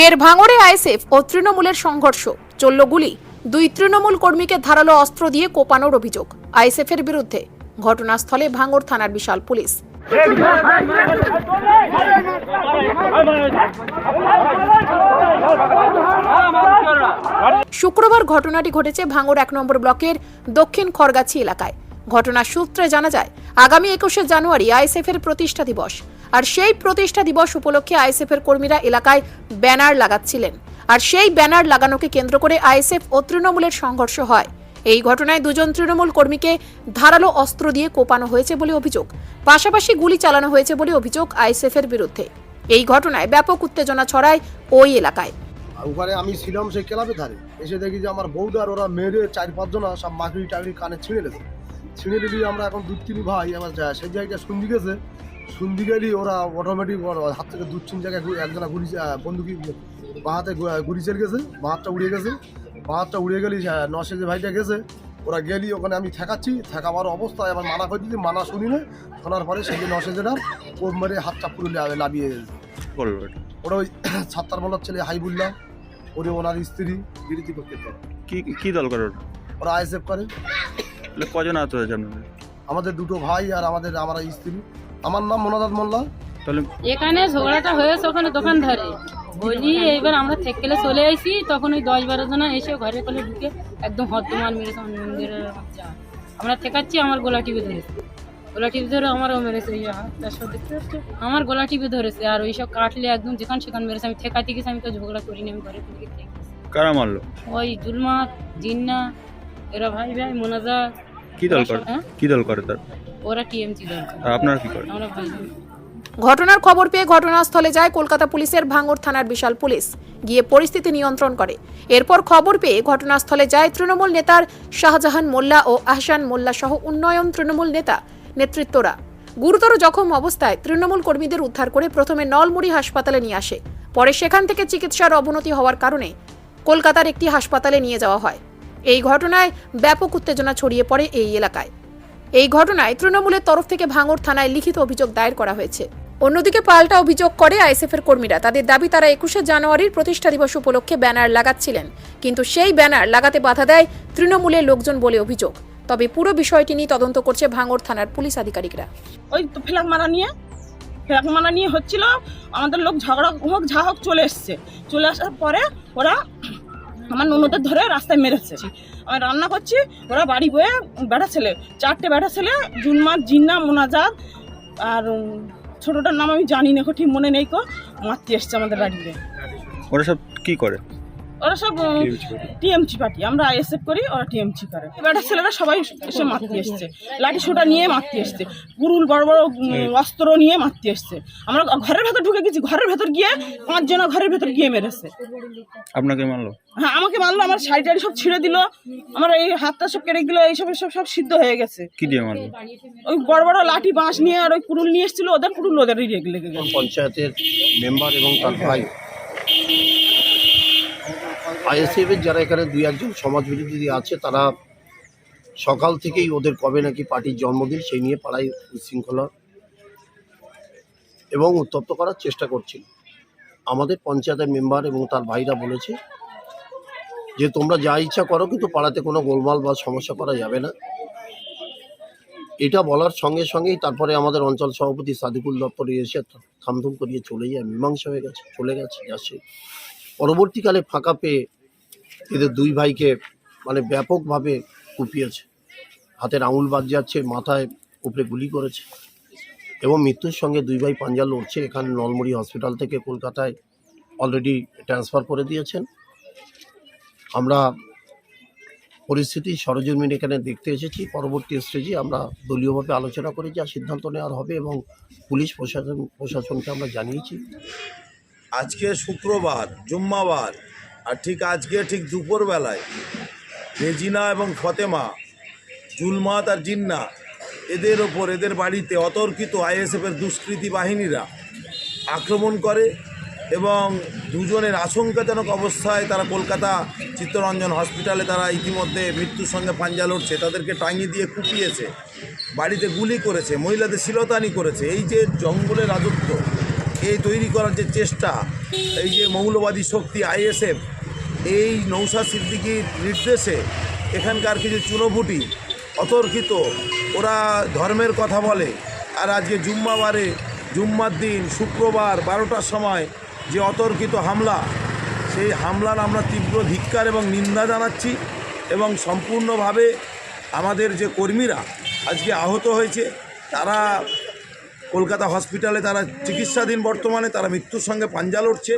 ফের ভাঙড়ে আইএসএফ ও তৃণমূলের সংঘর্ষ। চলল গুলি। দুই তৃণমূল কর্মীকে ধারালো অস্ত্র দিয়ে কোপানোর অভিযোগ। আইএসএফ এর বিরুদ্ধে ঘটনাস্থলে ভাঙড় থানার বিশাল পুলিশ। শুক্রবার ঘটনাটি ঘটেছে ভাঙড় এক নম্বর ব্লকের দক্ষিণ খড়গাছি এলাকায়। ঘটনার সূত্রে জানা যায়, আগামী একুশে জানুয়ারি আইএসএফ এর প্রতিষ্ঠা দিবস। আর সেই প্রতিষ্ঠা দিবস উপলক্ষে আইএসএফ এর কর্মীরা এলাকায় ব্যানার লাগাচ্ছিলেন। আর সেই ব্যানার লাগানোকে কেন্দ্র করে আইএসএফ ও তৃণমূলের সংঘর্ষ হয়। এই ঘটনায় দুজন তৃণমূল কর্মীকে ধারালো অস্ত্র দিয়ে কোপানো হয়েছে বলে অভিযোগ। পাশাপাশি গুলি চালানো হয়েছে বলে অভিযোগ আইএসএফ এর বিরুদ্ধে। এই ঘটনায় ব্যাপক উত্তেজনা ছড়ায় ওই এলাকায়। ওখানে আমি ছিলাম সেই ক্লাবে ধারে। এসে দেখি যে আমার বউদার ওরা মেরে চার পাঁচজন সব মাকড়ি টাকড়ি কানে ছিঁড়ে গেছে। ছিঁড়ে দিলি আমরা এখন দু তিন ভাই আমার যা- সেই জায়গাটা শুনদি গেছে। শুনদি গেলি ওরা অটোমেটিক হাত থেকে দু তিন জায়গায় ঘুরে- একজনা গুলি আহ, বন্দুকি বাহাতে গুলি চলে গেছে বাহাতটা উড়িয়ে গেছে। বাহাতটা উড়িয়ে গেলি নশে যে ভাইটা গেছে ওরা গেলি ওখানে আমি ঠেকাচ্ছি ঠেকাবার অবস্থায় আমার মানা করে দিচ্ছি মানা শুনি না শোনার পরে সেই যে নশে যেটা ও মেরে হাতটা পুরো লা- লাবিয়ে গেছে ওরা ওই ছাত্তার বলার ছেলে হাইবুল্লাহ ওরে ওনার স্ত্রী বিরতি করতে কি কি দল করে ওরা আইএসএফ করে। তাহলে কজন আহত হয়েছে আপনাদের? আমাদের দুটো ভাই আর আমাদের আমার স্ত্রী। আমার নাম মোনাজাত মোল্লা। তাহলে এখানে ঝগড়াটা হয়েছে ওখানে দোকান ধারে বলি এইবার আমরা থেকেলে চলে আইছি তখন ওই দশ বারো জনা এসে ঘরে কলে ঢুকে একদম হদ্দমার মেরেছে আমার মন্দিরের আমরা ঠেকাচ্ছি আমার গোলা টিপে ধরেছে। গোলা টিপে ধরে আমারও মেরেছে সব আমার গোলা টিপে ধরেছে আর ওইসব কাটলে একদম যেখান সেখান মেরেছে। আমি ঠেকাতে গেছি আমি তো ঝগড়া করিনি আমি ঘরে কারা মারলো? ওই জুলমাত জিন্না এরা ভাই ভাই মোনাজা কি দল করে? হ্যাঁ? কি দল করে তার? ওরা টিএমসি দরকার আর আপনারা কি করেন আমরা ভাই ঘটনার খবর পেয়ে ঘটনাস্থলে যায় কলকাতা পুলিশের ভাঙড় থানার বিশাল পুলিশ। গিয়ে পরিস্থিতি নিয়ন্ত্রণ করে। এরপর খবর পেয়ে ঘটনাস্থলে যায় তৃণমূল নেতার শাহজাহান মোল্লা ও আহসান মোল্লা সহ উন্নয়ন তৃণমূল নেতা নেতৃত্বরা। গুরুতর জখম অবস্থায় তৃণমূল কর্মীদের উদ্ধার করে প্রথমে নলমুড়ি হাসপাতালে নিয়ে আসে। পরে সেখান থেকে চিকিৎসার অবনতি হওয়ার কারণে কলকাতার একটি হাসপাতালে নিয়ে যাওয়া হয়। এই ঘটনায় ব্যাপক উত্তেজনা ছড়িয়ে পড়ে এই এলাকায়। এই ঘটনায় তৃণমূলের তরফ থেকে ভাঙড় থানায় লিখিত অভিযোগ দায়ের করা হয়েছে। অন্যদিকে পাল্টা অভিযোগ করে আইএসএফ এর কর্মীরা, তাদের দাবি তারা একুশে জানুয়ারির প্রতিষ্ঠা দিবস উপলক্ষে ব্যানার লাগাচ্ছিলেন। কিন্তু সেই ব্যানার লাগাতে বাধা দেয় তৃণমূলের লোকজন বলে অভিযোগ। তবে পুরো বিষয়টি নিয়ে তদন্ত করছে ভাঙড় থানার পুলিশ আধিকারিকরা। ওই তো ফ্ল্যাগ মারা নিয়ে ফ্ল্যাগ মারা নিয়ে হচ্ছিল, আমাদের লোক ঝগড়া হোক, যা হোক চলে এসছে। চলে আসার পরে ওরা আমার ননদের ধরে রাস্তায় মেরেছে। আমি রান্না করছি ওরা বাড়ি বয়ে বেড়া ছেলে চারটে বেড়া ছেলে জুনমা জিন্না মোনাজাত আর ছোটোটার নাম আমি জানি না কো, ঠিক মনে নেই কো মাতৃ এসছে আমাদের বাড়িতে। ওরা সব কী করে? ওরা সব টিএমসি পার্টি। আমরা আইএসএফ করি ওরা টিএমসি করে। বেটা ছেলেরা সবাই এসে মারতে এসছে। লাঠি সোটা নিয়ে মারতে এসছে। কুরুল বড় বড় অস্ত্র নিয়ে মারতে এসছে। আমরা ঘরের ভেতর ঢুকে গেছি। ঘরের ভেতর গিয়ে পাঁচজনা ঘরের ভেতর গিয়ে মেরেছে। আপনাকে মারলো হ্যাঁ আমাকে মারলো আমার শাড়ি টাড়ি সব ছিঁড়ে দিল। আমার এই হাতটা সব কেটে দিল। এইসব সব সব সিদ্ধ হয়ে গেছে। কি দিয়ে মারলো ওই বড় বড় লাঠি বাঁশ নিয়ে আর ওই কুরুল নিয়ে এসেছিল। ওদের কুরুল ওদেরই লেগে লেগে গেছে। পঞ্চায়েতের মেম্বার এবং তার ভাই। আইএসএফের যারা এখানে দুই একজন সমাজবিরোধী আছে, তারা সকাল থেকেই ওদের কবে নাকি পার্টির জন্মদিন সেই নিয়ে পাড়ায় উচ্ছৃঙ্খলা এবং উত্তপ্ত করার চেষ্টা করছিল। আমাদের পঞ্চায়েতের মেম্বার এবং তার ভাইরা বলেছে যে, তোমরা যা ইচ্ছা করো, কিন্তু পাড়াতে কোনো গোলমাল বা সমস্যা করা যাবে না। এটা বলার সঙ্গে সঙ্গেই তারপরে আমাদের অঞ্চল সভাপতি সাদিকুল দপ্তরে এসে থামথুম করিয়ে চলে যায়, মীমাংসা হয়ে গেছে, চলে গেছে, যাচ্ছে। পরবর্তীকালে ফাঁকা পেয়ে এদের দুই ভাইকে মানে ব্যাপকভাবে কুপিয়েছে। হাতের আঙুল বাদ যাচ্ছে মাথায় উপরে গুলি করেছে এবং মৃত্যুর সঙ্গে দুই ভাই পাঞ্জা লড়ছে। এখানে নলমুড়ি হসপিটাল থেকে কলকাতায় অলরেডি ট্রান্সফার করে দিয়েছেন। আমরা পরিস্থিতি সরজমিন এখানে দেখতে এসেছি। পরবর্তী স্টেজে আমরা দলীয়ভাবে আলোচনা করে যা সিদ্ধান্ত নেওয়ার হবে এবং পুলিশ প্রশাসন প্রশাসনকে আমরা জানিয়েছি। আজকে শুক্রবার, জুম্মাবার আর ঠিক আজকে, ঠিক দুপুরবেলায় রেজিনা এবং ফতেমা, জুলমাত আর জিন্না এদের ওপর, এদের বাড়িতে অতর্কিত আইএসএফের দুষ্কৃতী বাহিনীরা আক্রমণ করে এবং দুজনের আশঙ্কাজনক অবস্থায় তারা কলকাতা চিত্তরঞ্জন হসপিটালে তারা ইতিমধ্যে মৃত্যুর সঙ্গে পাঞ্জা লড়ছে। তাদেরকে টাঙিয়ে দিয়ে কুপিয়েছে, বাড়িতে গুলি করেছে, মহিলাদের শিলতানি করেছে। এই যে জঙ্গলের রাজত্ব এই তৈরি করার যে চেষ্টা, এই যে মৌলবাদী শক্তি, আইএসএফ, এই নৌসা সিদ্দিকির নির্দেশে এখানকার কিছু চুনোপুটি অতর্কিত। ওরা ধর্মের কথা বলে। আর আজকে জুম্মাবারে, জুম্মার দিন, শুক্রবার বারোটার সময় যে অতর্কিত হামলা, সেই হামলার আমরা তীব্র ধিক্কার এবং নিন্দা জানাচ্ছি এবং সম্পূর্ণভাবে আমাদের যে কর্মীরা আজকে আহত হয়েছে, তারা কলকাতা হসপিটালে তারা চিকিৎসাধীন বর্তমানে তারা মৃত্যুর সঙ্গে পাঞ্জা লড়ছে।